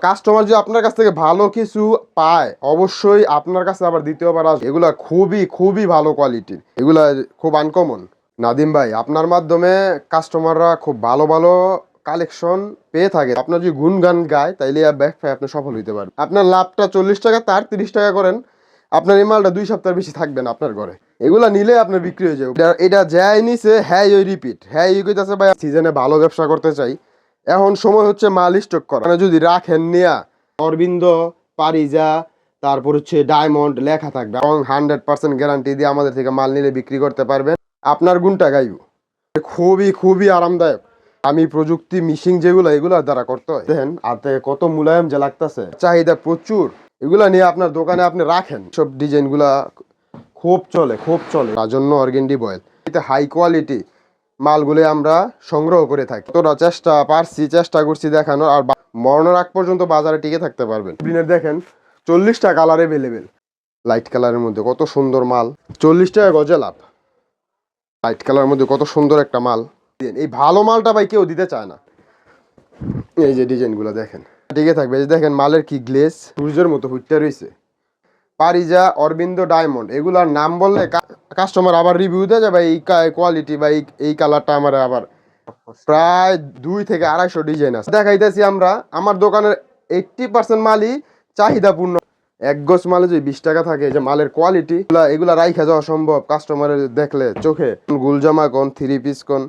Customer যদি আপনার কাছ থেকে ভালো কিছু পায়, অবশ্যই আপনার কাছে আবার দ্বিতীয়বার আসবে। এগুলা খুবই খুবই ভালো কোয়ালিটির এগুলা খুব আনকমন নাদিম ভাই, আপনার মাধ্যমে কাস্টমাররা খুব ভালো ভালো কালেকশন পেয়ে থাকে। আপনার যদি গুনগান গায়, তাইলে ব্যবসায় আপনি সফল হইতে পারেন আপনার লাভটা চল্লিশ টাকা, তার তিরিশ টাকা করেন। আপনার এই মালটা দুই সপ্তাহ বেশি থাকবে না আপনার ঘরে। এগুলা নিলে আপনার বিক্রি হয়ে যাবে। এটা- যাই নিছে হ্যাঁ ওই রিপিট হ্যাঁ ইয়ে কইতাছে, ভাই সিজনে ভালো ব্যবসা করতে চাই। এখন সময় হচ্ছে মাল স্টক করা। মানে যদি রাখেন নিয়া, অরবিন্দ, পারিজা, তারপর হচ্ছে ডায়মন্ড লেখা থাকবে। এবং হান্ড্রেড পার্সেন্ট গ্যারান্টি দিয়ে আমাদের থেকে মাল নিলে বিক্রি করতে পারবেন। আপনার গুণটা গাইব। খুবই খুবই আরামদায়ক। আমি প্রযুক্তি মিশিং যেগুলো এগুলোর দ্বারা করতে হয়। দেখেন হাতে কত মুলায়ম যে লাগতেছে। চাহিদা প্রচুর। এগুলা নিয়ে আপনার দোকানে আপনি রাখেন। সব ডিজাইনগুলা খুব চলে খুব চলে। তার জন্য অর্গেন্ডি বয়েল। এতে হাই কোয়ালিটি মালগুলো আমরা সংগ্রহ করে থাকি। তোরা চেষ্টা পারছি, চেষ্টা করছি দেখানোর, আর মরণের আগ পর্যন্ত বাজারে টিকে থাকতে পারবেন। দেখেন চল্লিশটা কালার এভেলেবেল লাইট কালারের মধ্যে কত সুন্দর মাল। চল্লিশ টাকা গজে লাভ। লাইট কালারের মধ্যে কত সুন্দর একটা মাল। এই ভালো মালটা ভাই কেউ দিতে চায় না। এই যে ডিজাইনগুলো দেখেন। টিকে থাকবে। এই দেখেন মালের কি গ্লেস সূর্যের মতো ফুটতে রয়েছে পারিজা, অরবিন্দ, ডায়মন্ড, এগুলার নাম বললে কাস্টমার আবার রিভিউ দেয় যে, ভাই, এই কোয়ালিটি বা এই- কালারটা আমার আবার প্রায় দুই থেকে আড়াইশো ডিজাইন আছে। দেখাইতেছি আমরা, আমার দোকানের এইটটি পার্সেন্ট মালই চাহিদাপূর্ণ। এক গোছ মালে যদি বিশ টাকা থাকে যে মালের কোয়ালিটি এগুলা রাইখা যাওয়া সম্ভব কাস্টমারের দেখলে চোখে। গুলজামা কোন থ্রি পিস কোন,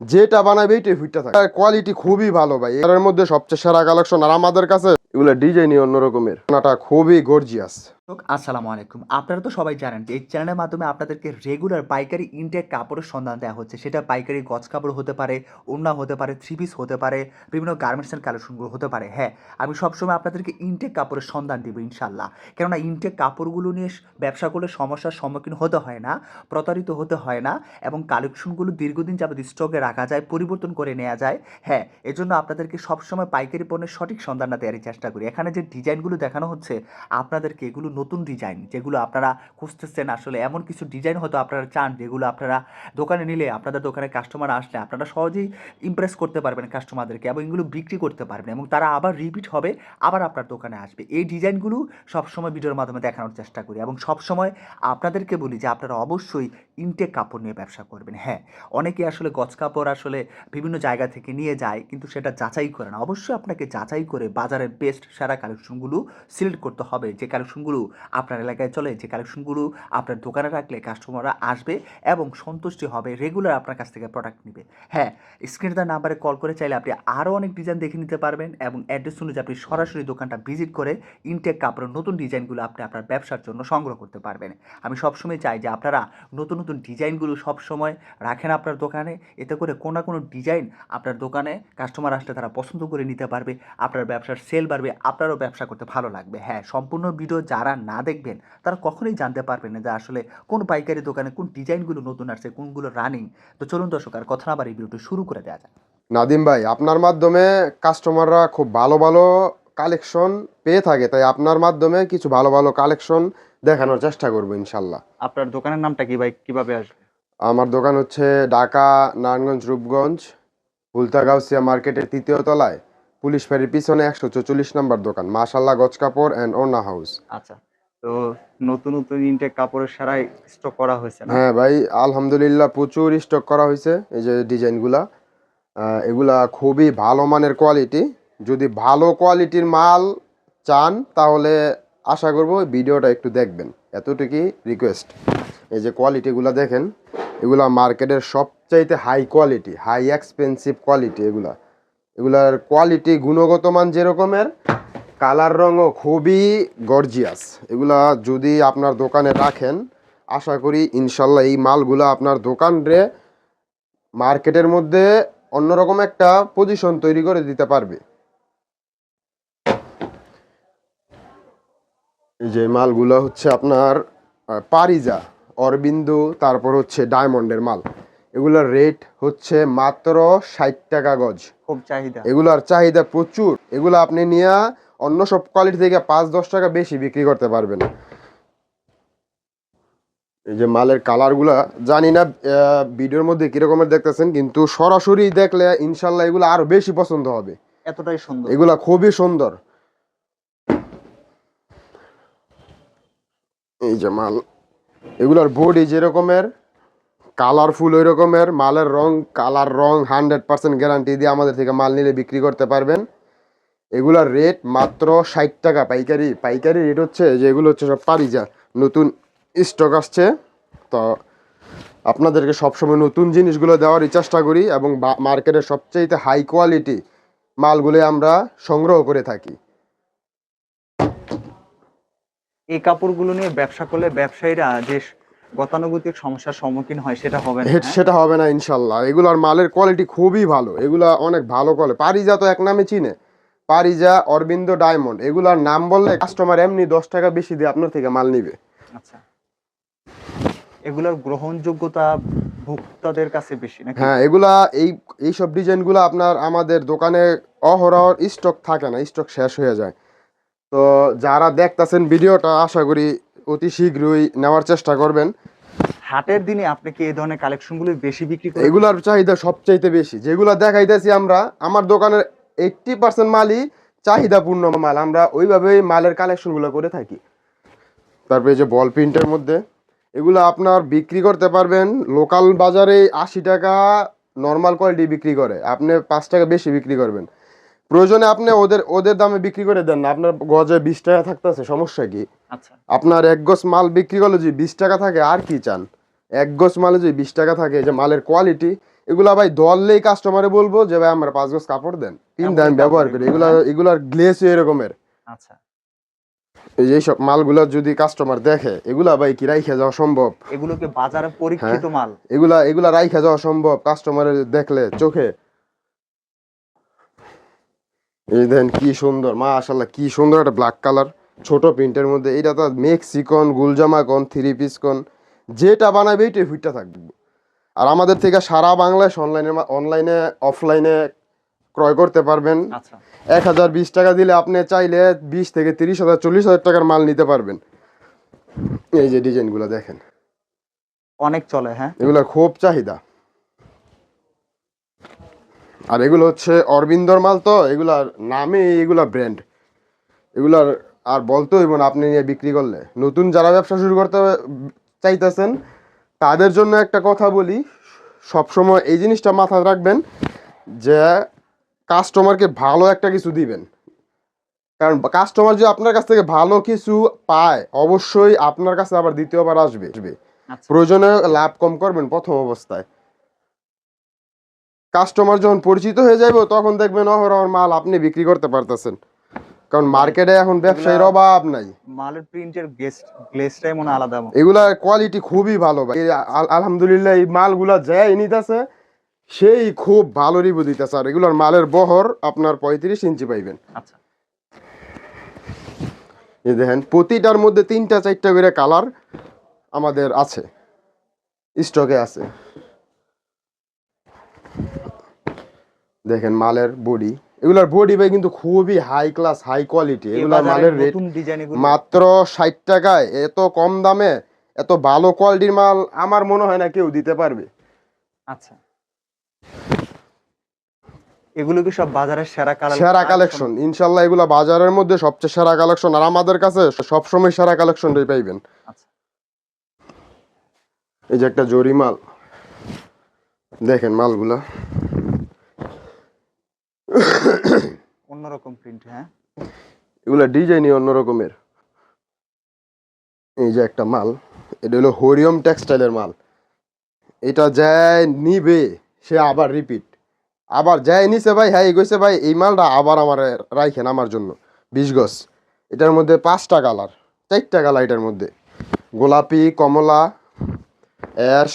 যেটা বানাবে এইটাই ফুটটা থাকে। কোয়ালিটি খুবই ভালো ভাই এর মধ্যে সবচেয়ে সেরা কালেকশন আর আমাদের কাছে, এগুলো ডিজাইনই অন্য রকমের ওনাটা খুবই গর্জিয়াস আসসালামু আলাইকুম। আপনারা তো সবাই জানেন যে এই চ্যানেলের মাধ্যমে আপনাদেরকে রেগুলার পাইকারি ইনটেক কাপড়ের সন্ধান দেওয়া হচ্ছে। সেটা পাইকারি গজ কাপড় হতে পারে, ওড়না হতে পারে থ্রি পিস হতে পারে, বিভিন্ন গার্মেন্টসের কালেকশনগুলো হতে পারে। হ্যাঁ আমি সবসময় আপনাদেরকে ইনটেক কাপড়ের সন্ধান দেবো ইনশাল্লাহ কেননা ইনটেক কাপড়গুলো নিয়ে ব্যবসা করলে সমস্যার সম্মুখীন হতে হয় না, প্রতারিত হতে হয় না এবং কালেকশনগুলো দীর্ঘদিন যাবত স্টকে রাখা যায়, পরিবর্তন করে নেওয়া যায়। হ্যাঁ এজন্য আপনাদেরকে সবসময় পাইকারি পণ্যের সঠিক সন্ধানটা দেওয়ার চেষ্টা করি। এখানে যে ডিজাইনগুলো দেখানো হচ্ছে, আপনাদেরকে এগুলো নতুন ডিজাইন যেগুলো আপনারা খুঁজতেছেন আসলে এমন কিছু ডিজাইন হয়তো আপনারা চান যেগুলো আপনারা দোকানে নিলে আপনাদের দোকানে কাস্টমার আসলে আপনারা সহজেই ইমপ্রেস করতে পারবেন কাস্টমারদেরকে এবং এগুলো বিক্রি করতে পারবেন এবং তারা আবার রিপিট হবে, আবার আপনার দোকানে আসবে। এই ডিজাইনগুলো সবসময় ভিডিওর মাধ্যমে দেখানোর চেষ্টা করি এবং সবসময় আপনাদেরকে বলি যে আপনারা অবশ্যই ইনটেক কাপড় নিয়ে ব্যবসা করবেন। হ্যাঁ অনেকে আসলে গজ কাপড় আসলে বিভিন্ন জায়গা থেকে নিয়ে যায় কিন্তু সেটা যাচাই করে না। অবশ্যই আপনাকে যাচাই করে বাজারের বেস্ট সেরা কালেকশনগুলো সিলেক্ট করতে হবে। যে কালেকশনগুলো আপনার এলাকায় চলে যে কালেকশনগুলো আপনার দোকানে রাখলে কাস্টমাররা আসবে এবং সন্তুষ্টি হবে রেগুলার আপনার কাছ থেকে প্রোডাক্ট নেবে। হ্যাঁ স্ক্রিনে তার নাম্বারে কল করে চাইলে আপনি আরও অনেক ডিজাইন দেখে নিতে পারবেন এবং অ্যাড্রেস অনুযায়ী আপনি সরাসরি দোকানটা ভিজিট করে ইনটেক কাপড়ের নতুন ডিজাইনগুলো আপনি আপনার ব্যবসার জন্য সংগ্রহ করতে পারবেন। আমি সবসময় চাই যে আপনারা নতুন নতুন ডিজাইনগুলো সবসময় রাখেন আপনার দোকানে, এতে করে কোনো না কোনো ডিজাইন আপনার দোকানে কাস্টমার আসলে তারা পছন্দ করে নিতে পারবে, আপনার ব্যবসার সেল বাড়বে, আপনারও ব্যবসা করতে ভালো লাগবে। হ্যাঁ সম্পূর্ণ ভিডিও যারা না দেখবেন তারা কখনোই জানতে পারবেন না যে আসলে কোন পাইকারি দোকানে কোন ডিজাইনগুলো নতুন আসছে কোনগুলো রানিং তো চলুন দর্শক আর কথা না বাড়ি ভিডিওটি শুরু করে দেওয়া যাক। নাদিম ভাই আপনার মাধ্যমে কাস্টমাররা খুব ভালো ভালো কালেকশন পেয়ে থাকে তাই আপনার মাধ্যমে কিছু ভালো ভালো কালেকশন দেখানোর চেষ্টা করব ইনশাল্লাহ। আপনার দোকানের নামটা কি ভাই কীভাবে আসবে? আমার দোকান হচ্ছে ঢাকা নারায়ণগঞ্জ রূপগঞ্জ উলতাগাউসিয়া মার্কেটের তৃতীয় তলায়। পুলিশ ফেরির পিছনে একশো চল্লিশ নম্বর দোকান মাশাল্লাহ গজ কাপড় অ্যান্ড ওনা হাউস আচ্ছা তো নতুন নতুন ইনটেক কাপড়ের সারাই স্টক করা হয়েছে হ্যাঁ ভাই আলহামদুলিল্লাহ প্রচুর স্টক করা হয়েছে এই যে ডিজাইনগুলা এগুলা খুবই ভালো মানের কোয়ালিটি যদি ভালো কোয়ালিটির মাল চান তাহলে আশা করব ভিডিওটা একটু দেখবেন। এতটুকুই রিকোয়েস্ট এই যে কোয়ালিটিগুলো দেখেন এগুলা মার্কেটের সবচাইতে high quality high expensive quality এগুলা। এগুলার কোয়ালিটি গুণগত মান যেরকমের, কালার রঙও খুবই গর্জিয়াস এগুলা যদি আপনার দোকানে রাখেন, আশা করি ইনশাল্লাহ এই মালগুলা আপনার দোকান রে মার্কেটের মধ্যে অন্যরকম একটা পজিশন তৈরি করে দিতে পারবে। যে মালগুলো হচ্ছে আপনার পারিজা, অরবিন্দু, তারপর হচ্ছে ডায়মন্ডের মাল। এগুলার রেট হচ্ছে মাত্র ষাট টাকা গজ। খুব চাহিদা। এগুলার চাহিদা প্রচুর। এগুলো আপনি নিয়ে অন্য সব কোয়ালিটি থেকে পাঁচ দশ টাকা বেশি বিক্রি করতে পারবেন। এই যে মালের কালারগুলা জানি না ভিডিওর মধ্যে কীরকমের দেখতেছেন কিন্তু সরাসরি দেখলে ইনশাল্লাহ এগুলো আরও বেশি পছন্দ হবে। এতটাই সুন্দর। এগুলা খুবই সুন্দর। এই যে মাল এগুলার বডি যেরকমের কালারফুল ওই রকমের মালের রং, কালার রং হান্ড্রেড পার্সেন্ট গ্যারান্টি দিয়ে আমাদের থেকে মাল নিলে বিক্রি করতে পারবেন। এগুলার রেট মাত্র ষাট টাকা। পাইকারি পাইকারি রেট হচ্ছে যে এগুলো হচ্ছে সব পারিজা নতুন স্টক আসছে। তো আপনাদেরকে সবসময় নতুন জিনিসগুলো দেওয়ারই চেষ্টা করি এবং মার্কেটের সবচেয়ে হাই কোয়ালিটি মালগুলো আমরা সংগ্রহ করে থাকি। এই কাপড়গুলো নিয়ে ব্যবসা করলে ব্যবসায়ীরা যে গতানুগতিক সমস্যার সম্মুখীন হয় সেটা হবে না হ্যাঁ? সেটা হবে না ইনশাল্লাহ। এগুলার মালের কোয়ালিটি খুবই ভালো। এগুলা অনেক ভালো কোয়ালিটি পারিজা তো এক নামে চিনে। পারিজা অরবিন্দ ডায়মন্ড এগুলার নাম বললে কাস্টমার এমনি দশ টাকা বেশি দিয়ে আপনার থেকে মাল নিবে। আচ্ছা। এগুলোর গ্রহণযোগ্যতা ভোক্তাদের কাছে বেশি নাকি? হ্যাঁ এগুলা এই এইসব ডিজাইনগুলো আপনার আমাদের দোকানে অহরহ স্টক থাকে না স্টক শেষ হয়ে যায়। তো যারা দেখতাছেন ভিডিওটা আশা করি অতি শীঘ্রই নেওয়ার চেষ্টা করবেন। হাটের দিনে আপনি কি এই ধরনের কালেকশনগুলো বেশি বিক্রি করেন? এগুলার চাহিদা সবচাইতে বেশি। যেগুলো দেখাইতেছি আমরা আমার দোকানের এইটটি পার্সেন্ট মালই চাহিদাপূর্ণ মাল। আমরা ওইভাবেই মালের কালেকশনগুলো করে থাকি। তারপরে এই যে বল প্রিন্টের মধ্যে এগুলো আপনার বিক্রি করতে পারবেন। লোকাল বাজারে আশি টাকা নর্মাল কোয়ালিটি বিক্রি করে। আপনি পাঁচ টাকা বেশি বিক্রি করবেন। প্রয়োজনে আপনি ওদের ওদের দামে বিক্রি করে দেন না। আপনার গজে বিশ টাকা থাকতেছে সমস্যা কি? আচ্ছা। আপনার এক গজ মাল বিক্রি করলে যদি বিশ টাকা থাকে আর কি চান? এক গজ মালে যদি বিশ টাকা থাকে যে মালের কোয়ালিটি এগুলা ভাই দললেই কাস্টমারে বলব যে ভাই আমার পাঁচ গজ কাপড় দেন। তিন দাম ব্যবহার করি। এগুলো, এগুলা এগুলার গ্লেস এরকমের। আচ্ছা। এই যে সব মালগুলা যদি কাস্টমার দেখে এগুলা ভাই কি রাইখা যাওয়া সম্ভব? এগুলোকে বাজারে পরীক্ষিত মাল। এগুলা এগুলা রাইখা যাওয়া সম্ভব কাস্টমারের দেখলে চোখে। এই দেখেন কি সুন্দর মা আশাল্লাহ কি সুন্দর একটা ব্ল্যাক কালার ছোট প্রিন্টের মধ্যে। এটা তো মেক্সিকন গুলজামা কন থ্রি পিস কন যেটা বানাবে এইটাই ফিটটা থাকবে। আর আমাদের থেকে সারা বাংলাদেশ অনলাইনে অনলাইনে অফলাইনে ক্রয় করতে পারবেন। আচ্ছা। এক হাজার বিশ টাকা দিলে আপনি চাইলে বিশ থেকে তিরিশ হাজার চল্লিশ হাজার টাকার মাল নিতে পারবেন। এই যে ডিজাইনগুলো দেখেন। অনেক চলে হ্যাঁ। এগুলো খুব চাহিদা। আর এগুলো হচ্ছে অরবিন্দর মাল তো এগুলার নামে এগুলা ব্র্যান্ড এগুলার আর বলতে হইব না আপনি নিয়ে বিক্রি করলে। নতুন যারা ব্যবসা শুরু করতে চাইতেছেন তাদের জন্য একটা কথা বলি সবসময় এই জিনিসটা মাথায় রাখবেন যে কাস্টমারকে ভালো একটা কিছু দিবেন। কারণ কাস্টমার যদি আপনার কাছ থেকে ভালো কিছু পায় অবশ্যই আপনার কাছে আবার দ্বিতীয়বার আসবে। আচ্ছা। প্রয়োজনে লাভ কম করবেন প্রথম অবস্থায়। কাস্টমার যখন পরিচিত হয়ে যাইব তখন দেখবেন অহরহর মাল আপনি বিক্রি করতে পারতেছেন। কারণ মার্কেটে এখন ব্যবসায়ীর অভাব নাই। মালের প্রিন্টের গেস্ট গ্লেসটাই মনে আলাদা এগুলার কোয়ালিটি খুবই ভালো ভাই। আলহামদুলিল্লাহ এই মালগুলা যাই নিতেছে সেই খুব ভালো রিভিউ দিতেছে। আর এগুলার মালের বহর আপনার পঁয়ত্রিশ ইঞ্চি পাইবেন। আচ্ছা। এই দেখেন প্রতিটার মধ্যে তিনটা চারটা করে কালার আমাদের আছে। স্টকে আছে। দেখেন মালের বডি। এগুলার বডি ভাই কিন্তু খুবই হাই ক্লাস হাই কোয়ালিটি এগুলার মালের রেট মাত্র ষাট টাকায় এত কম দামে এত ভালো কোয়ালিটির মাল আমার মনে হয় না কেউ দিতে পারবে। আচ্ছা। এগুলো কি সব বাজারের সেরা কালার সেরা কালেকশন ইনশাল্লাহ এগুলা বাজারের মধ্যে সবচেয়ে সেরা কালেকশন আর আমাদের কাছে সবসময় সেরা কালেকশনটাই পাইবেন। আচ্ছা। এই যে একটা জরি মাল দেখেন মালগুলা। অন্যরকম প্রিন্ট হ্যাঁ? এগুলা ডিজাইনই অন্য রকমের এই যে একটা মাল, এটা হলো হরিয়ম টেক্সটাইলের মাল। এটা যায় নিবে, সে আবার রিপিট আবার যায় নিছে ভাই হ্যাঁ গেছে ভাই, এই মালটা আবার আমার রাইখেন আমার জন্য। বিশ গজ। এটার মধ্যে পাঁচটা কালার, চারটা কালার এটার মধ্যে। গোলাপি, কমলা, অ্যাশ,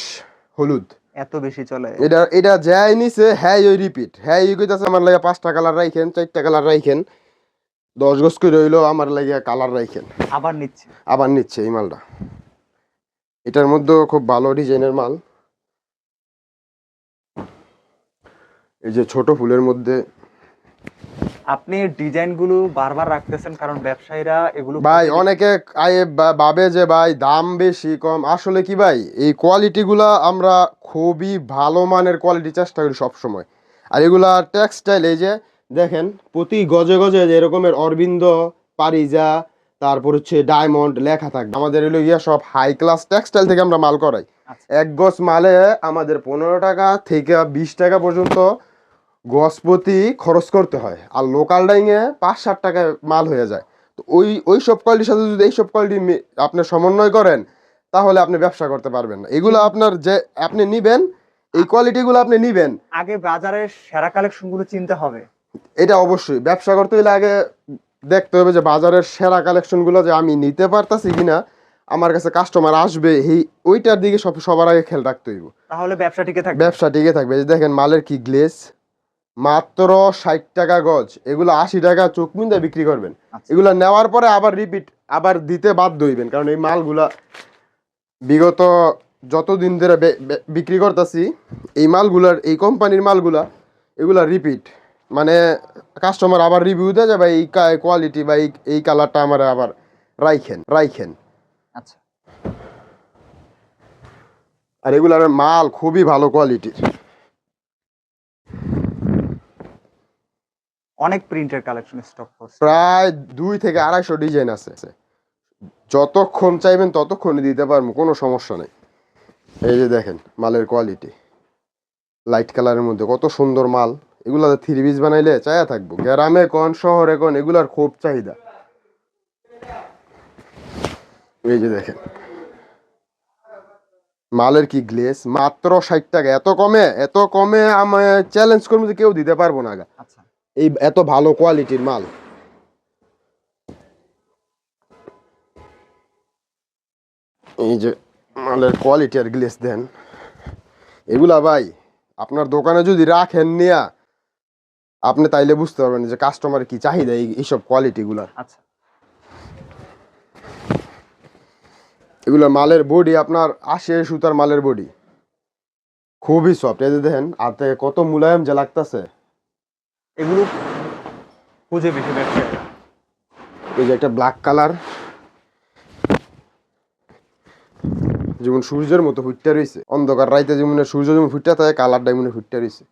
হলুদ। এত বেশি চলে। এটা এটা যাই নিছে হ্যাঁ ওই রিপিট হ্যাঁ ওই কইতাছে আমার লাগে পাঁচটা কালার রাইখেন চারটা কালার রাইখেন। দশ গজ করে রইল আমার লাগে কালার রাইখেন। আবার নিচ্ছে। আবার নিচ্ছে এই মালটা। এটার মধ্যেও খুব ভালো ডিজাইনের মাল। এই যে ছোট ফুলের মধ্যে আপনি ডিজাইনগুলো বারবার রাখতেছেন কারণ ব্যবসায়ীরা এগুলো ভাই অনেকে ভাবে যে ভাই দাম বেশি কম। আসলে কি ভাই এই কোয়ালিটিগুলা আমরা খুবই ভালো মানের কোয়ালিটি চেষ্টা করি সব সময় আর এগুলা টেক্সটাইল এই যে দেখেন প্রতি গজে গজে যে এরকমের অরবিন্দ পারিজা তারপর হচ্ছে ডায়মন্ড লেখা থাকবে। আমাদের এলো ইয়া সব হাই ক্লাস টেক্সটাইল থেকে আমরা মাল করাই। আচ্ছা। এক গজ মালে আমাদের পনেরো টাকা থেকে বিশ টাকা পর্যন্ত গজপতি খরচ করতে হয় আর লোকাল ডাইংয়ে পাঁচ ষাট টাকায় মাল হয়ে যায়। তো ওই ওই সব কোয়ালিটির সাথে যদি এই সব কোয়ালিটি আপনি সমন্বয় করেন তাহলে আপনি ব্যবসা করতে পারবেন না। এগুলো আপনার যে আপনি নিবেন এই কোয়ালিটিগুলো আপনি নিবেন। আগে বাজারের সেরা কালেকশনগুলো চিনতে হবে। এটা অবশ্যই। ব্যবসা করতে হলে আগে দেখতে হবে যে বাজারের সেরা কালেকশনগুলো যে আমি নিতে পারতাছি কিনা আমার কাছে কাস্টমার আসবে এই ওইটার দিকে সব সবার আগে খেয়াল রাখতে হইব। তাহলে ব্যবসা টিকে থাকবে। ব্যবসা টিকে থাকবে। দেখেন মালের কি গ্লেস মাত্র ষাট টাকা গজ। এগুলো আশি টাকা চোখ মুন্দে বিক্রি করবেন। আচ্ছা। এগুলো নেওয়ার পরে আবার রিপিট আবার দিতে বাধ্য হইবেন। কারণ এই মালগুলা বিগত যতদিন ধরে বিক্রি করতেছি এই মালগুলার এই কোম্পানির মালগুলা এগুলা রিপিট মানে কাস্টমার আবার রিভিউ দেয় যে ভাই এই কোয়ালিটি বা এই এই কালারটা আমার আবার রাইখেন রাইখেন। আচ্ছা। আর এগুলার মাল খুবই ভালো কোয়ালিটির অনেক প্রিন্টের কালেকশন স্টক করছে প্রায় দুই থেকে আড়াইশো ডিজাইন আছে। যতক্ষণ চাইবেন ততক্ষণই দিতে পারব কোনো সমস্যা নেই। এই যে দেখেন মালের কোয়ালিটি লাইট কালারের মধ্যে কত সুন্দর মাল। এগুলা থ্রি পিস বানাইলে চায়া থাকব। গ্রামে কোন শহরে কোন এগুলার খুব চাহিদা। এই যে দেখেন। মালের কি গ্লেস মাত্র ষাট টাকা। এত কমে এত কমে আমি চ্যালেঞ্জ করব যে কেউ দিতে পারব না আচ্ছা। এই এত ভালো কোয়ালিটির মাল। এই যে মালের কোয়ালিটি আর গ্লেস দেন। এগুলা ভাই আপনার দোকানে যদি রাখেন নিয়া আপনি তাইলে বুঝতে পারবেন যে কাস্টমার কি চাহিদা এই এইসব কোয়ালিটিগুলার আচ্ছা। এগুলো মালের বডি আপনার আশি সুতার মালের বডি খুবই সফট এই যে দেখেন হাতে কত মুলায়ম যে লাগতাছে। এগুলো খুঁজে বেশি ব্যবসায়ীরা এই যে একটা ব্ল্যাক কালার যেমন সূর্যের মতো ফুটতে রয়েছে। অন্ধকার রাইতে যেমন সূর্য যেমন ফুটতে থাকে কালারটা যেমন ফুটতে রয়েছে।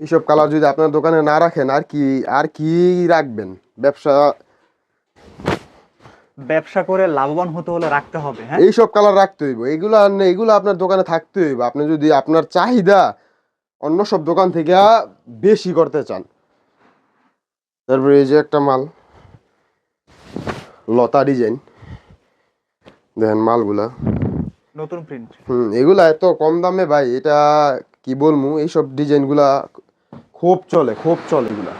এইসব কালার যদি আপনার দোকানে না রাখেন আর কি আর কি রাখবেন? ব্যবসা ব্যবসা করে লাভবান হতে হলে রাখতে হবে হ্যাঁ? এইসব কালার রাখতে হইব। এগুলো এগুলো আপনার দোকানে থাকতে হইব। আপনি যদি আপনার চাহিদা অন্য সব দোকান থেকে বেশি করতে চান তারপরে এই যে একটা মাল লতা ডিজাইন। দেখেন মালগুলা। নতুন প্রিন্ট হুম এগুলা এত কম দামে ভাই এটা কি বলব এইসব ডিজাইনগুলা খুব চলে খুব চলে এগুলা।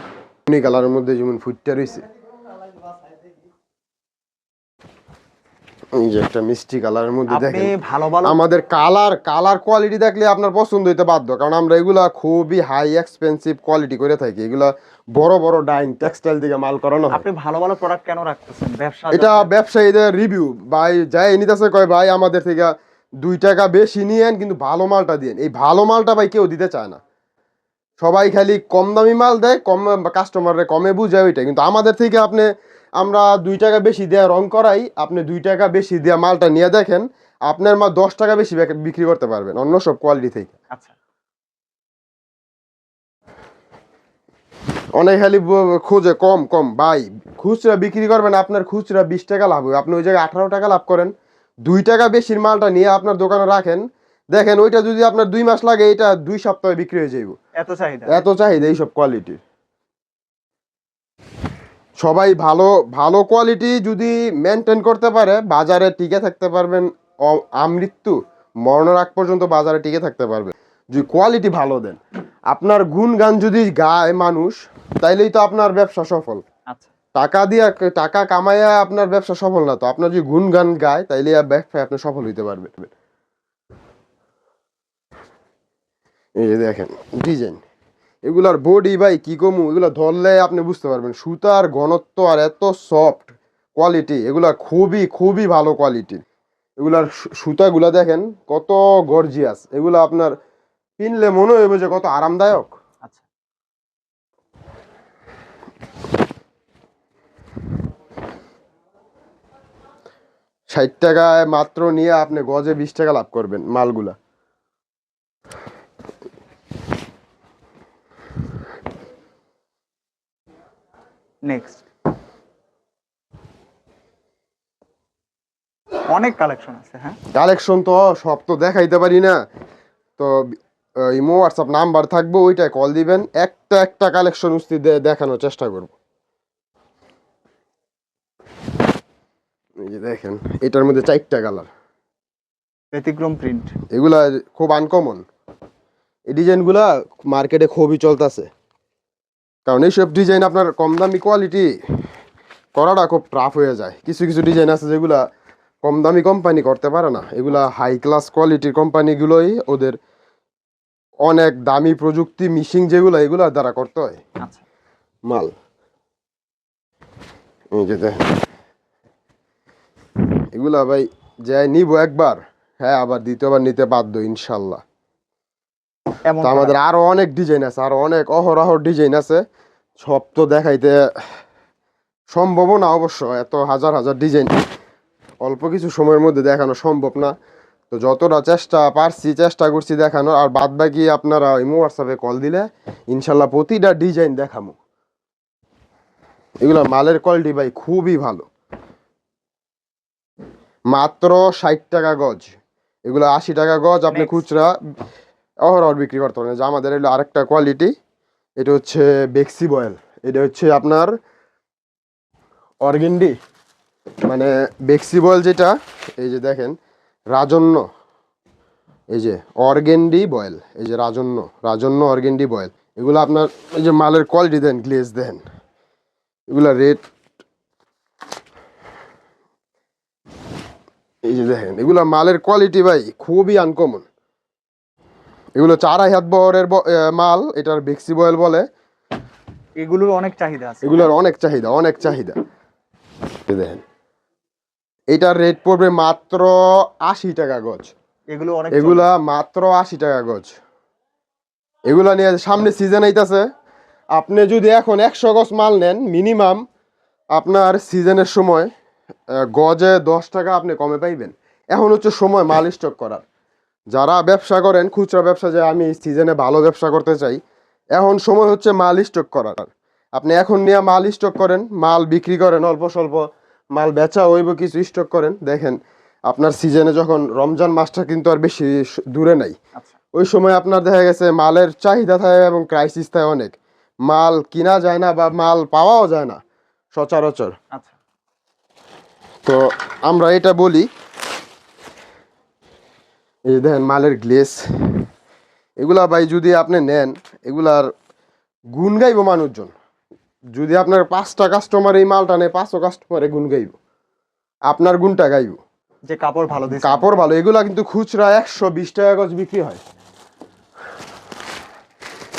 উনি কালারের মধ্যে যেমন ফুটটা রয়েছে এই যে একটা মিষ্টি কালারের মধ্যে দেখেন। ভালো ভালো আমাদের কালার কালার কোয়ালিটি দেখলে আপনার পছন্দ হইতে বাধ্য কারণ আমরা এগুলা খুবই হাই এক্সপেন্সিভ কোয়ালিটি করে থাকি। এগুলা বড় বড় ডাইং টেক্সটাইল থেকে মাল করানো আপনি ভালো ভালো প্রোডাক্ট কেন রাখতেছেন? ব্যবসা এটা ব্যবসায়ীদের রিভিউ ভাই যাই নিতেছে কয় ভাই আমাদের থেকে দুই টাকা বেশি নিয়েন কিন্তু ভালো মালটা দিয়েন এই ভালো মালটা ভাই কেউ দিতে চায় না। সবাই খালি কম দামি মাল দেয় কম কাস্টমাররে কমে বুঝায় ওইটা। কিন্তু আমাদের থেকে আপনি আমরা দুই টাকা বেশি দেওয়া রং করাই আপনি দুই টাকা বেশি দেওয়া মালটা নিয়ে দেখেন আপনার মা দশ টাকা বেশি বিক- বিক্রি করতে পারবেন অন্য সব কোয়ালিটি থেকে। আচ্ছা। অনেক খালি খোঁজে কম কম। ভাই খুচরা বিক্রি করবেন আপনার খুচরা বিশ টাকা লাভ হবে। আপনি ওই জায়গায় আঠারো টাকা লাভ করেন। দুই টাকা বেশির মালটা নিয়ে আপনার দোকানে রাখেন। দেখেন ওইটা যদি আপনার দুই মাস লাগে এটা দুই সপ্তাহে বিক্রি হয়ে যাইব। এত চাহিদা। এত চাহিদা এইসব কোয়ালিটির সবাই ভালো ভালো কোয়ালিটি যদি মেনটেন করতে পারে বাজারে টিকে থাকতে পারবেন আমৃত্যু মরণের আগ পর্যন্ত বাজারে টিকে থাকতে পারবে যদি কোয়ালিটি ভালো দেন। আপনার গুণগান যদি গায় মানুষ তাইলেই তো আপনার ব্যবসা সফল। আচ্ছা। টাকা দিয়ে টাকা কামাইয়া আপনার ব্যবসা সফল না তো। আপনার যদি গুণগান গায় তাইলে ব্যবসায় আপনি সফল হইতে পারবেন। এই যে দেখেন ডিজাইন। এগুলার বডি ভাই কি কমু? এগুলো ধরলে আপনি বুঝতে পারবেন। সুতার ঘনত্ব আর এত সফট কোয়ালিটি এগুলা খুবই খুবই ভালো কোয়ালিটির এগুলার সুতাগুলা দেখেন কত গর্জিয়াস এগুলো আপনার কিনলে মনে হইবে যে কত আরামদায়ক। আচ্ছা। ষাট টাকায় মাত্র নিয়ে আপনি গজে বিশ টাকা লাভ করবেন মালগুলা। নেক্সট অনেক কালেকশন আছে হ্যাঁ? কালেকশন তো সব তো দেখাইতে পারি না। তো ইমো হোয়াটসঅ্যাপ নাম্বার থাকবে ওইটায় কল দিবেন। একটা একটা কালেকশন উস্তি দেখানোর চেষ্টা করব। এই যে দেখেন এটার মধ্যে চারটা কালার ব্যতিক্রম প্রিন্ট এগুলা খুব আনকমন এই ডিজাইনগুলা মার্কেটে খুবই চলতেছে। কারণ এইসব ডিজাইন আপনার কম দামি কোয়ালিটি করাটা খুব টাফ হয়ে যায়। কিছু কিছু ডিজাইন আছে যেগুলা কম দামি কোম্পানি করতে পারে না। এগুলা হাই ক্লাস কোয়ালিটির কোম্পানিগুলোই ওদের অনেক দামি প্রযুক্তি মিশিং যেগুলো এগুলো দ্বারা করতে হয়। আচ্ছা। মাল। এই যে দেখেন এগুলা ভাই যাই নিব একবার হ্যাঁ আবার দ্বিতীয়বার নিতে বাধ্য ইনশাল্লাহ। আমাদের আরও অনেক ডিজাইন আছে আরও অনেক অহরহ ডিজাইন আছে। সব তো দেখাইতে সম্ভব না অবশ্য এত হাজার হাজার ডিজাইন অল্প কিছু সময়ের মধ্যে দেখানো সম্ভব না। তো যতটা চেষ্টা পারছি চেষ্টা করছি দেখানোর আর বাদ বাকি আপনারা ইমো হোয়াটসঅ্যাপে কল দিলে ইনশাল্লাহ প্রতিটা ডিজাইন দেখামো। এগুলো মালের কোয়ালিটি ভাই খুবই ভালো। মাত্র ষাট টাকা গজ। এগুলো আশি টাকা গজ আপনি খুচরা অহরহ বিক্রি করতে পারেন। যে আমাদের এলো আরেকটা কোয়ালিটি এটা হচ্ছে বেক্সি বয়েল এটা হচ্ছে আপনার অর্গেন্ডি। মানে বেক্সি বয়েল যেটা, এই যে দেখেন, রাজন্য। এই যে অর্গেন্ডি বয়েল, এই যে রাজন্য রাজন্য অর্গেন্ডি বয়েল। এগুলো আপনার এই যে মালের কোয়ালিটি দেন গ্লেজ দেন। এগুলো রেট এই যে দেখেন, এগুলো মালের কোয়ালিটি ভাই খুবই আনকমন এগুলো আড়াই হাত বহরের মাল এটার বেক্সি বয়েল বলে। এগুলোর অনেক চাহিদা আছে। এগুলোর অনেক চাহিদা অনেক চাহিদা। দেখেন। এটার রেট পড়বে মাত্র আশি টাকা গজ। এগুলো অনেক এগুলা মাত্র আশি টাকা গজ। এগুলা নিয়ে সামনে সিজন আইতাছে। আপনি যদি এখন একশো গজ মাল নেন মিনিমাম আপনার সিজনের সময় গজে দশ টাকা আপনি কমে পাইবেন। এখন হচ্ছে সময় মাল স্টক করার। যারা ব্যবসা করেন খুচরা ব্যবসা যে আমি সিজনে ভালো ব্যবসা করতে চাই এখন সময় হচ্ছে মাল স্টক করার। আপনি এখন নিয়ে মাল স্টক করেন মাল বিক্রি করেন অল্প স্বল্প মাল বেচা হইব কিছু স্টক করেন। দেখেন আপনার সিজনে যখন রমজান মাসটা কিন্তু আর বেশি দূরে নাই। আচ্ছা। ওই সময় আপনার দেখা গেছে মালের চাহিদা থাকে এবং ক্রাইসিস থাকে অনেক। মাল কিনা যায় না বা মাল পাওয়াও যায় না সচরাচর। আচ্ছা। তো আমরা এটা বলি এই দেখেন মালের গ্লেস এগুলা ভাই যদি আপনি নেন এগুলার গুণ গাইব মানুষজন। যদি আপনার পাঁচটা কাস্টমার এই মালটা নেয় পাঁচশো কাস্টমারে গুণ গাইব। আপনার গুণটা গাইব। যে কাপড় ভালো কাপড় ভালো এগুলা কিন্তু খুচরা একশো বিশ টাকা গজ বিক্রি হয়।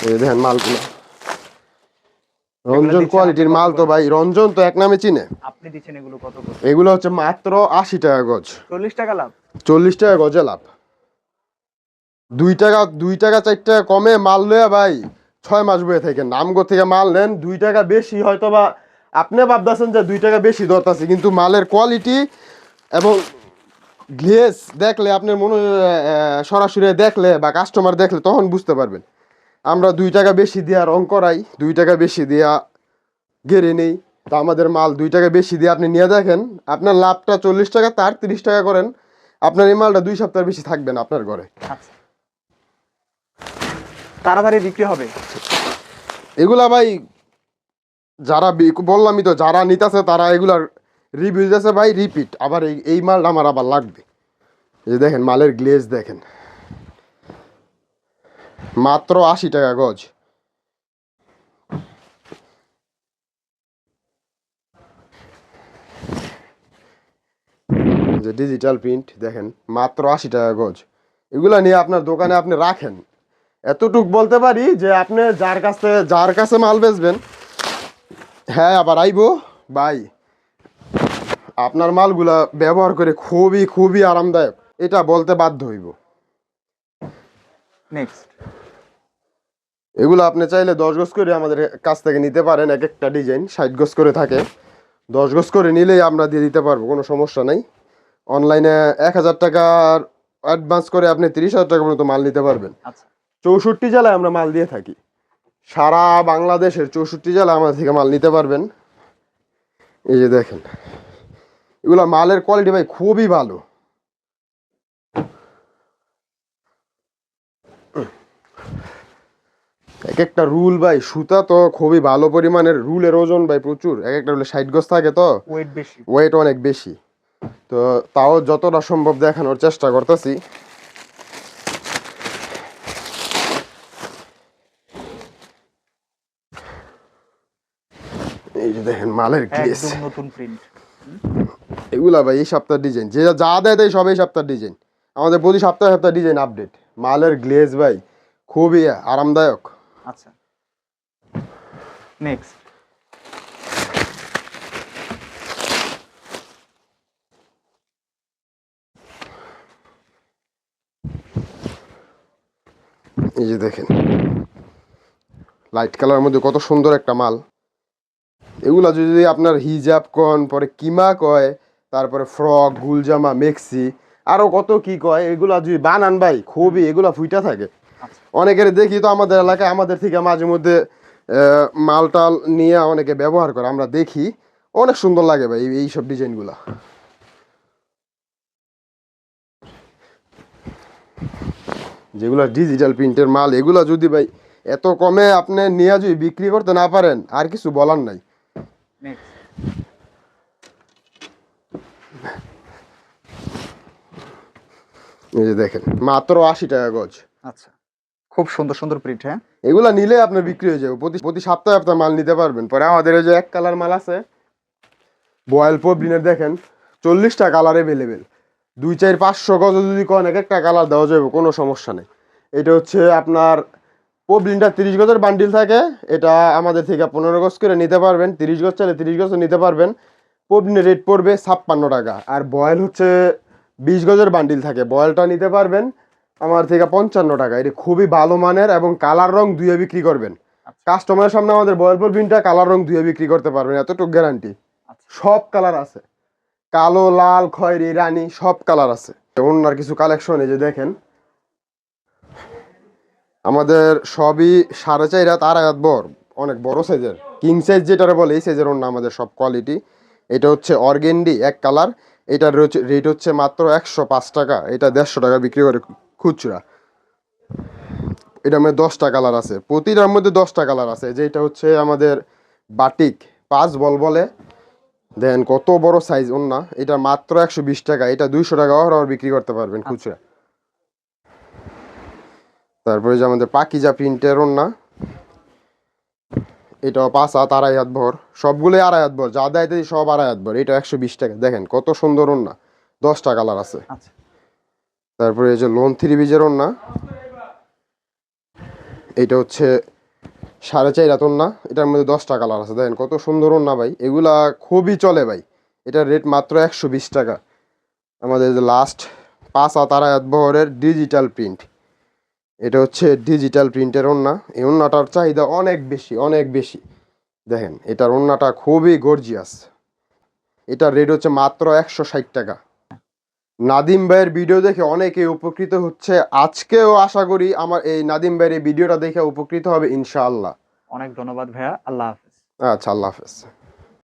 এই দেখেন মালগুলো। রঞ্জন কোয়ালিটির মাল তো ভাই রঞ্জন তো এক নামে চিনে। আপনি দিচ্ছেন এগুলো কত এগুলো হচ্ছে মাত্র আশি টাকা গজ। চল্লিশ টাকা লাভ? চল্লিশ টাকা গজে লাভ। দুই টাকা দুই টাকা, চার টাকা কমে মাল লইয়া ভাই ছয় মাস বয়ে থাকেন। নামগো থেকে মাল নেন, দুই টাকা বেশি হয়তো বা আপনি ভাবতেছেন যে দুই টাকা বেশি দর আছে কিন্তু মালের কোয়ালিটি এবং গ্লেস দেখলে, আপনার মনে সরাসরি দেখলে বা কাস্টমার দেখলে তখন বুঝতে পারবেন। আমরা দুই টাকা বেশি দিয়া রং করাই, দুই টাকা বেশি দিয়া গেড়ে নেই। তা আমাদের মাল দুই টাকা বেশি দিয়ে আপনি নিয়ে দেখেন, আপনার লাভটা চল্লিশ টাকা, তার তিরিশ টাকা করেন, আপনার এই মালটা দুই সপ্তাহ বেশি থাকবেন আপনার ঘরে। আচ্ছা। তাড়াতাড়ি বিক্রি হবে। এগুলা ভাই, যারা বললামই তো, যারা নিতেছে তারা এগুলার রিভিউ দিতেছে ভাই রিপিট আবার এই এই মালটা আমার আবার লাগবে। এই দেখেন, মালের গ্লেজ দেখেন। মাত্র আশি টাকা গজ। যে ডিজিটাল প্রিন্ট দেখেন, মাত্র আশি টাকা গজ। এগুলা নিয়ে আপনার দোকানে আপনি রাখেন। এতটুক বলতে পারি যে আপনি যার কাছে যার কাছে মাল বেচবেন হ্যাঁ আবার আইবো ভাই আপনার মালগুলা ব্যবহার করে খুবই খুবই আরামদায়ক। এটা বলতে বাধ্য হইব। নেক্সট এগুলো আপনি চাইলে দশ গজ করে আমাদের কাছ থেকে নিতে পারেন এক একটা ডিজাইন ষাট গজ করে থাকে। দশ গজ করে নিলেই আমরা দিয়ে দিতে পারব কোনো সমস্যা নাই। অনলাইনে এক হাজার টাকার অ্যাডভান্স করে আপনি তিরিশ হাজার টাকা পর্যন্ত মাল নিতে পারবেন। আচ্ছা। চৌষট্টি জেলায় আমরা মাল দিয়ে থাকি। সারা বাংলাদেশের চৌষট্টি জেলায় আমাদের থেকে মাল নিতে পারবেন। এই যে দেখেন এগুলো মালের কোয়ালিটি ভাই খুবই ভালো। এক একটা রুল ভাই সুতা তো খুবই ভালো পরিমাণের রুলের ওজন ভাই প্রচুর। এক একটা রুলে ষাট গজ থাকে তো? ওয়েট বেশি। ওয়েট অনেক বেশি। তো তাও যতটা সম্ভব দেখানোর চেষ্টা করতেছি এই যে দেখেন মালের গ্লেস নতুন প্রিন্ট এগুলা ভাই এই সপ্তাহের ডিজাইন যে যা দেয় তাই সব এই সপ্তাহের ডিজাইন আমাদের প্রতি সপ্তাহে সপ্তাহে ডিজাইন আপডেট মালের গ্লেজ ভাই খুবই আরামদায়ক। আচ্ছা। নেক্সট এই যে দেখেন। লাইট কালারের মধ্যে কত সুন্দর একটা মাল। এগুলা যদি আপনার হিজাব কন পরে কিমা কয় তারপরে ফ্রক গুলজামা মেক্সি আরও কত কি কয় এগুলা যদি বানান ভাই খুবই এগুলা ফুইটা থাকে। আচ্ছা। অনেকের দেখি তো আমাদের এলাকায় আমাদের থেকে মাঝে মধ্যে আহ, মাল টাল নিয়ে অনেকে ব্যবহার করে আমরা দেখি। অনেক সুন্দর লাগে ভাই এই- এইসব ডিজাইনগুলা। যেগুলো ডিজিটাল প্রিন্টের মাল এগুলো যদি ভাই এত কমে আপনি নিয়ে যদি বিক্রি করতে না পারেন আর কিছু বলার নাই। এই যে দেখেন মাত্র আশি টাকা গজ। আচ্ছা খুব সুন্দর সুন্দর প্রিন্ট হ্যাঁ? এগুলা নিলে আপনার বিক্রি হয়ে যাবে। প্রতি প্রতি সপ্তাহে আপনার মাল নিতে পারবেন। পরে আমাদের এই যে এক কালার মাল আছে বয়েল পবলিনের দেখেন চল্লিশটা কালার অ্যাভেলেবেল দুই চার পাঁচশো গজ যদি কোন এক একটা কালার দেওয়া যাবে কোনো সমস্যা নেই। এটা হচ্ছে আপনার পবলিনটা তিরিশ গজের বান্ডিল থাকে এটা আমাদের থেকে পনেরো গজ করে নিতে পারবেন তিরিশ গজ চাইলে তিরিশ গজও নিতে পারবেন। পবলিনের রেট পড়বে ছাপ্পান্ন টাকা আর বয়েল হচ্ছে বিশ গজের বান্ডিল থাকে বয়েলটা নিতে পারবেন আমার থেকে পঞ্চান্ন টাকা। এটি খুবই ভালো মানের এবং কালার রং ধুয়ে বিক্রি করবেন। কাস্টমারের সামনে আমাদের বয়েলপুর বিনটা কালার রং ধুয়ে বিক্রি করতে পারবেন এতটুকু গ্যারান্টি আচ্ছা। সব কালার আছে। কালো লাল খয়েরি রানী সব কালার আছে। অন্যার কিছু কালেকশন এই যে দেখেন আমাদের সবই সাড়ে চার রাত আড়াই হাত বর অনেক বড় সাইজের কিং সাইজ যেটা বলে, এই সাইজের অন্য আমাদের সব কোয়ালিটি এটা হচ্ছে অর্গেন্ডি এক কালার এটার রেট হচ্ছে মাত্র একশো পাঁচ টাকা। এটা দেড়শো টাকা বিক্রি করে খুচরা। এটা মধ্যে দশটা কালার আছে। প্রতিটার মধ্যে দশটা কালার আছে। যেটা হচ্ছে আমাদের বাটিক পাঁচ বল বলে। দেন কত বড় সাইজ ওন্না এটা মাত্র একশো বিশ টাকা। এটা দুইশো টাকা আর বিক্রি করতে পারবেন খুচরা। তারপরে যে আমাদের পাকিজা প্রিন্টের ওন্না এটাও পাঁচ হাত আড়াই হাত ভর সবগুলোই আড়াই হাত ভর যা দেয় সব আড়াই হাত ভর এটা একশো বিশ টাকা। দেখেন কত সুন্দর না দশটা কালার আছে। আচ্ছা। তারপরে এই যে লোন থ্রি বিজের ওন্না এটা হচ্ছে সাড়ে চার হাত না এটার মধ্যে দশটা কালার আছে। দেখেন কত সুন্দর না ভাই এগুলা খুবই চলে ভাই। এটার রেট মাত্র একশো বিশ টাকা। আমাদের যে লাস্ট পাঁচ হাত আড়াই হাত বহরের ডিজিটাল প্রিন্ট এটা হচ্ছে ডিজিটাল প্রিন্টের ওন্না এই ওন্নাটার চাহিদা অনেক বেশি অনেক বেশি। দেখেন এটার ওন্নাটা খুবই গর্জিয়াস এটার রেট হচ্ছে মাত্র একশো ষাট টাকা। নাদিম ভাইয়ের ভিডিও দেখে অনেকে উপকৃত হচ্ছে। আজকেও আশা করি আমার এই নাদিম ভাইয়ের এই ভিডিওটা দেখে উপকৃত হবে ইনশাআল্লাহ। অনেক ধন্যবাদ ভাইয়া। আল্লাহ হাফেজ। আচ্ছা আল্লাহ হাফেজ।